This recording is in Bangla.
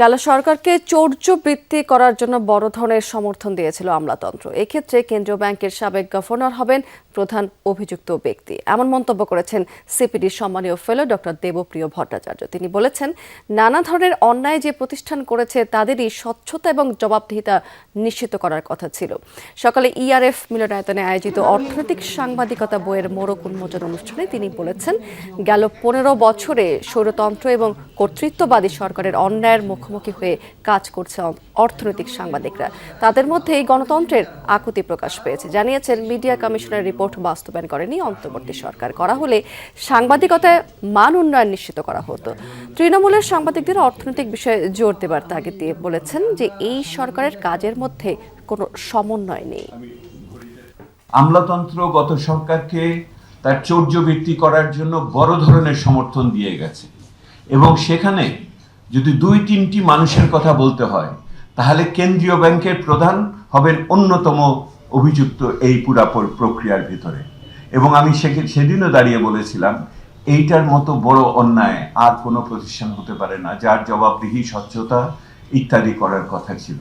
গেল সরকারকে চৌর্য বৃত্তি করার জন্য বড় ধরনের সমর্থন দিয়েছিল আমলাতন্ত্র। এক্ষেত্রে কেন্দ্রীয় ব্যাংকের সাবেক গভর্নর হবেন প্রধান অভিযুক্ত ব্যক্তি। এমন মন্তব্য করেছেন সিপিডির সম্মানীয় ফেলো ডক্টর দেবপ্রিয় ভট্টাচার্য। তিনি বলেছেন, নানা ধরনের অন্যায় যে প্রতিষ্ঠান করেছে তাদেরই স্বচ্ছতা এবং জবাবদিহিতা নিশ্চিত করার কথা ছিল। সকালে ইআরএফ মিলনায়তনে আয়োজিত অর্থনৈতিক সাংবাদিকতা বইয়ের মোড়ক উন্মোচন অনুষ্ঠানে তিনি বলেছেন, গেল পনেরো বছরে স্বৈরতন্ত্র এবং কর্তৃত্ববাদী সরকারের অন্যায়ের মুখোমুখি হয়ে কাজ করছে অর্থনৈতিক সাংবাদিকরা। তাদের মধ্যেই গণতন্ত্রের আকুতি প্রকাশ পেয়েছে। জানিয়েছেন, মিডিয়া কমিশনের রিপোর্ট বাস্তবায়ন করেনি অন্তর্বর্তী সরকার। করা হলে সাংবাদিকতায় মান উন্নয়ন নিশ্চিত করা হতো। তৃণমূলের সাংবাদিকদের অর্থনৈতিক বিষয়ে জোর দেবার তাগিদ দিয়ে বলেছেন যে এই সরকারের কাজের মধ্যে কোনো সমন্বয় নেই। আমলাতন্ত্র গত সরকারকে তার চৌর্যবৃত্তি করার জন্য বড় ধরনের সমর্থন দিয়ে গেছে। এবং সেখানে যদি দুই তিনটি মানুষের কথা বলতে হয়, তাহলে কেন্দ্রীয় ব্যাংকের প্রধান হবেন অন্যতম অভিযুক্ত এই পুরাপর প্রক্রিয়ার ভিতরে। এবং আমি সেদিনও দাঁড়িয়ে বলেছিলাম, এইটার মতো বড় অন্যায় আর কোনো প্রতিষ্ঠান হতে পারে না, যার জবাবদিহি, স্বচ্ছতা ইত্যাদি করার কথা ছিল।